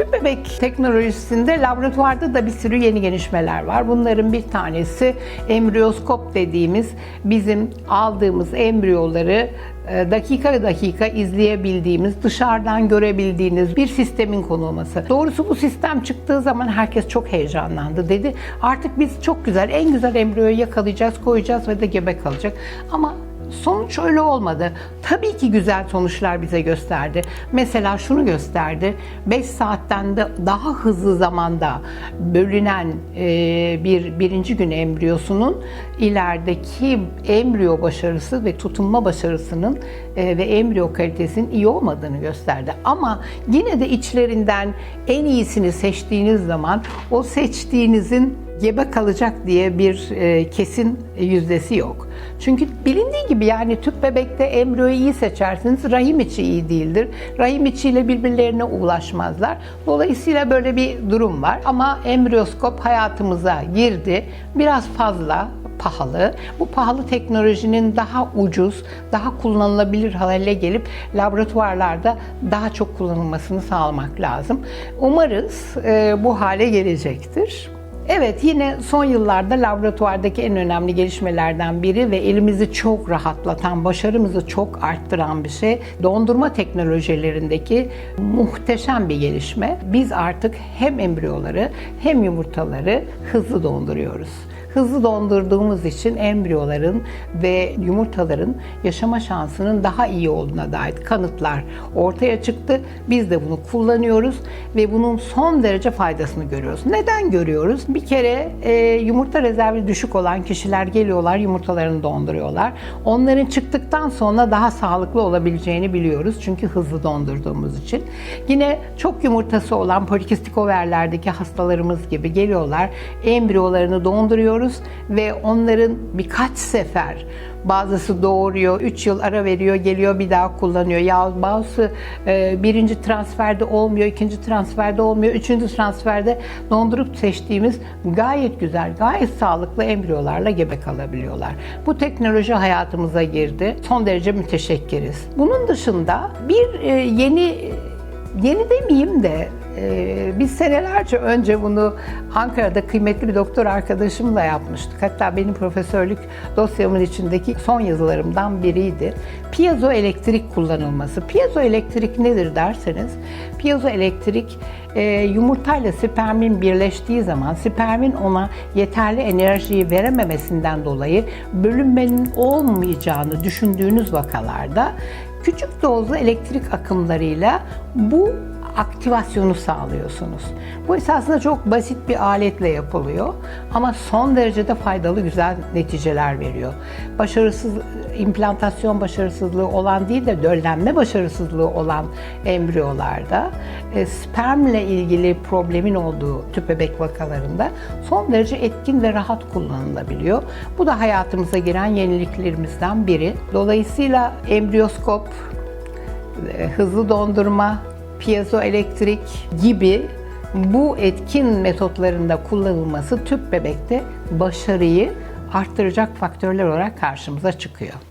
Tüp bebek teknolojisinde laboratuvarda da bir sürü yeni gelişmeler var. Bunların bir tanesi embriyoskop dediğimiz bizim aldığımız embriyoları e, dakika dakika izleyebildiğimiz, dışarıdan görebildiğiniz bir sistemin konulması. Doğrusu bu sistem çıktığı zaman herkes çok heyecanlandı dedi. Artık biz çok güzel, en güzel embriyoyu yakalayacağız, koyacağız ve de gebe kalacak. Ama Sonuç öyle olmadı. Tabii ki güzel sonuçlar bize gösterdi. Mesela şunu gösterdi. 5 saatten de daha hızlı zamanda bölünen e, bir birinci gün embriyosunun ilerideki embriyo başarısı ve tutunma başarısının e, ve embriyo kalitesinin iyi olmadığını gösterdi. Ama yine de içlerinden en iyisini seçtiğiniz zaman o seçtiğinizin gebe kalacak diye bir e, kesin yüzdesi yok. Çünkü bilindiği gibi yani tüp bebekte embriyoyu iyi seçersiniz, rahim içi iyi değildir. Rahim içiyle birbirlerine ulaşmazlar. Dolayısıyla böyle bir durum var. Ama embriyoskop hayatımıza girdi. Biraz fazla pahalı. Bu pahalı teknolojinin daha ucuz, daha kullanılabilir hale gelip laboratuvarlarda daha çok kullanılmasını sağlamak lazım. Umarız e, bu hale gelecektir. Evet yine son yıllarda laboratuvardaki en önemli gelişmelerden biri ve elimizi çok rahatlatan, başarımızı çok arttıran bir şey dondurma teknolojilerindeki muhteşem bir gelişme. Biz artık hem embriyoları hem yumurtaları hızlı donduruyoruz. Hızlı dondurduğumuz için embriyoların ve yumurtaların yaşama şansının daha iyi olduğuna dair kanıtlar ortaya çıktı. Biz de bunu kullanıyoruz ve bunun son derece faydasını görüyoruz. Neden görüyoruz? Bir kere e, yumurta rezervi düşük olan kişiler geliyorlar, yumurtalarını donduruyorlar. Onların çıktıktan sonra daha sağlıklı olabileceğini biliyoruz. Çünkü hızlı dondurduğumuz için. Yine çok yumurtası olan polikistik overlerdeki hastalarımız gibi geliyorlar. Embriyolarını donduruyoruz ve onların birkaç sefer bazısı doğuruyor, 3 yıl ara veriyor, geliyor bir daha kullanıyor. Ya bazısı e, birinci transferde olmuyor, ikinci transferde olmuyor, üçüncü transferde dondurup seçtiğimiz gayet güzel, gayet sağlıklı embriyolarla gebe kalabiliyorlar. Bu teknoloji hayatımıza girdi. Son derece müteşekkiriz. Bunun dışında bir e, yeni yeni demeyeyim de ee, biz senelerce önce bunu Ankara'da kıymetli bir doktor arkadaşımla yapmıştık. Hatta benim profesörlük dosyamın içindeki son yazılarımdan biriydi. Piyazo elektrik kullanılması. Piyazo elektrik nedir derseniz, piyazo elektrik e, yumurtayla spermin birleştiği zaman spermin ona yeterli enerjiyi verememesinden dolayı bölünmenin olmayacağını düşündüğünüz vakalarda küçük dozlu elektrik akımlarıyla bu aktivasyonu sağlıyorsunuz. Bu esasında çok basit bir aletle yapılıyor ama son derecede faydalı güzel neticeler veriyor. Başarısız implantasyon başarısızlığı olan değil de döllenme başarısızlığı olan embriyolarda e, spermle ilgili problemin olduğu tüp bebek vakalarında son derece etkin ve rahat kullanılabiliyor. Bu da hayatımıza giren yeniliklerimizden biri. Dolayısıyla embriyoskop, e, hızlı dondurma, piyezoelektrik gibi bu etkin metotlarında kullanılması tüp bebekte başarıyı arttıracak faktörler olarak karşımıza çıkıyor.